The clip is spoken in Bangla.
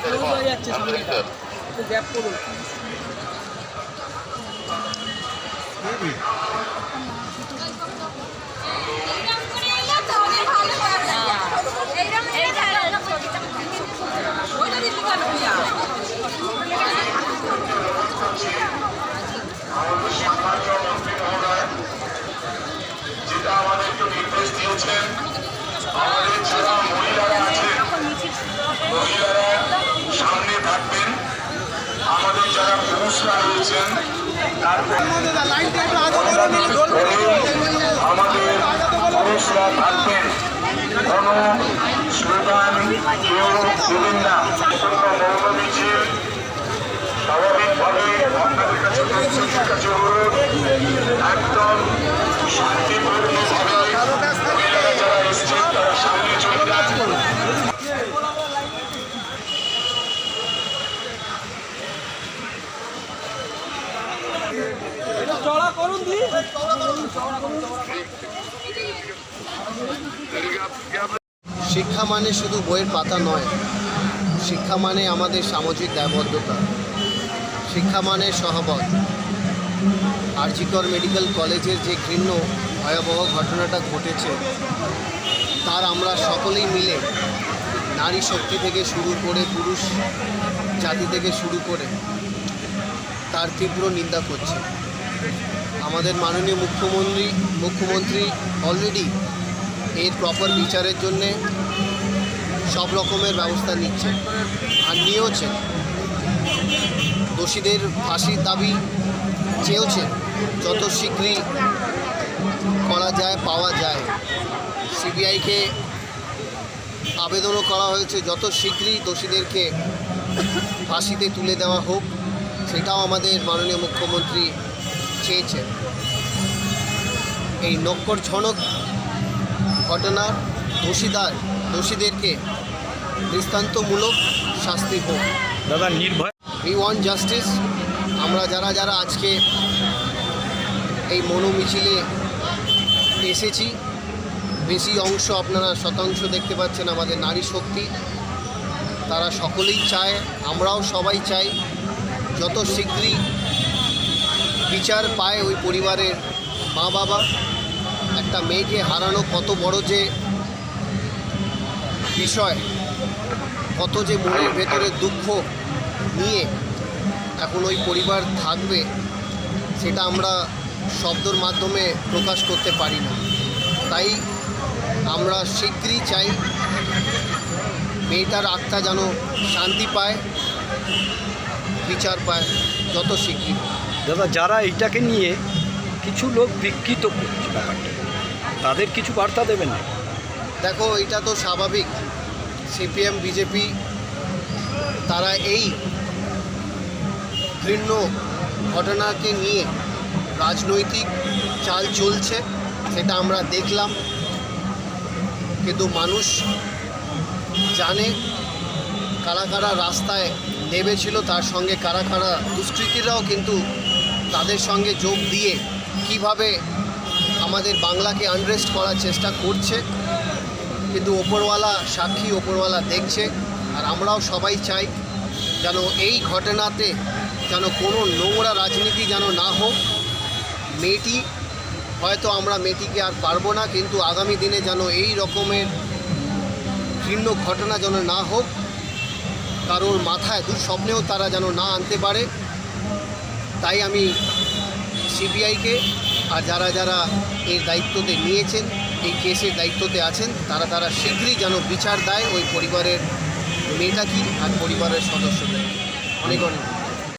ক্লোজ হয়ে নির্দেশ দিয়েছেন আমাদের যারা মহিলারা আছেন মহিলারা সামনে থাকবেন আমাদের রয়েছেন তারপর আমাদের পুরুষরা থাকবেন কোনো স্লোগান কেউ দেবেন না মৌন মিছিল স্বাভাবিকভাবে আপনাদের কাছে একদম শান্তিপূর্ণভাবে মহিলারা যারা এসছেন তারা সামনে চলে যান চড়া করুন দি। শিক্ষা মানে শুধু বইয়ের পাতা নয়, শিক্ষা মানে আমাদের সামাজিক দায়বদ্ধতা। শিক্ষা মানে সহবত। আরজিকর মেডিকেল কলেজের যে ঘৃণ্য, ভয়াবহ ঘটনাটা ঘটেছে, তার আমরা সকলেই মিলে নারী শক্তি থেকে শুরু করে পুরুষ জাতি থেকে শুরু করে তার তীব্র নিন্দা করছে। আমাদের মাননীয় মুখ্যমন্ত্রী মুখ্যমন্ত্রী অলরেডি এর প্রপার বিচারের জন্যে সব রকমের ব্যবস্থা নিচ্ছে আর নিয়েওছেন। দোষীদের ফাঁসির দাবি চেয়েওছেন, যত শীঘ্রই করা যায়, পাওয়া যায়। সিবিআইকে আবেদনও করা হয়েছে, যত শীঘ্রই দোষীদেরকে ফাঁসিতে তুলে দেওয়া হোক, সেটাও আমাদের মাননীয় মুখ্যমন্ত্রী চেয়েছেন এই নক্করঝনক ঘটনার দোষীদার দোষীদেরকে দৃষ্টান্তমূলক শাস্তি হোক। দাদা নির্ভয় উই ওয়ান্ট জাস্টিস আমরা যারা যারা আজকে এই মনো মিছিলে এসেছি বেশি অংশ আপনারা শতাংশ দেখতে পাচ্ছেন আমাদের নারী শক্তি। তারা সকলেই চায় আমরাও সবাই চাই যত শীঘ্রই বিচার পায় ওই পরিবারের মা বাবা একটা মেয়েকে হারানো কত বড় যে বিষয়, কত যে মনের ভেতরে দুঃখ নিয়ে এখন ওই পরিবার থাকবে, সেটা আমরা শব্দর মাধ্যমে প্রকাশ করতে পারি না। তাই আমরা শীঘ্রই চাই মেয়েটার আত্মা যেন শান্তি পায়, বিচার পায়, যত শীঘ্রই দাদা, যারা এইটাকে নিয়ে কিছু লোক বিকৃত করছে ব্যাপারটা, তাদের কিছু বার্তা দেবেন না? দেখো, এটা তো স্বাভাবিক। সিপিএম, বিজেপি, তারা এই ঘৃণ্য ঘটনাকে নিয়ে রাজনৈতিক চাল চলছে, সেটা আমরা দেখলাম। কিন্তু মানুষ জানে কারা কারা রাস্তায় নেমেছিল, তার সঙ্গে কারা কারা দুষ্কৃতীরাও কিন্তু তাদের সঙ্গে যোগ দিয়ে কীভাবে আমাদের বাংলাকে আনরেস্ট করার চেষ্টা করছে, কিন্তু ওপরওয়ালা সাক্ষী ওপরওয়ালা দেখছে, আর আমরাও সবাই চাই যেন এই ঘটনাতে যেন কোনো নোংরা রাজনীতি যেন না হোক। মেয়েটি, হয়তো আমরা মেয়েটিকে আর পারব না, কিন্তু আগামী দিনে যেন এই রকমের ঘৃণ্য ঘটনা যেন না হোক, কারোর মাথায় দুঃস্বপ্নেও তারা যেন না আনতে পারে। তাই আমি সিবিআইকে আর যারা যারা এর দায়িত্বতে নিয়েছেন, এই কেসের দায়িত্বতে আছেন, তারা তারা শীঘ্রই যেন বিচার দেয় ওই পরিবারের মেয়েটা কি আর পরিবারের সদস্যদের। অনেক অনেক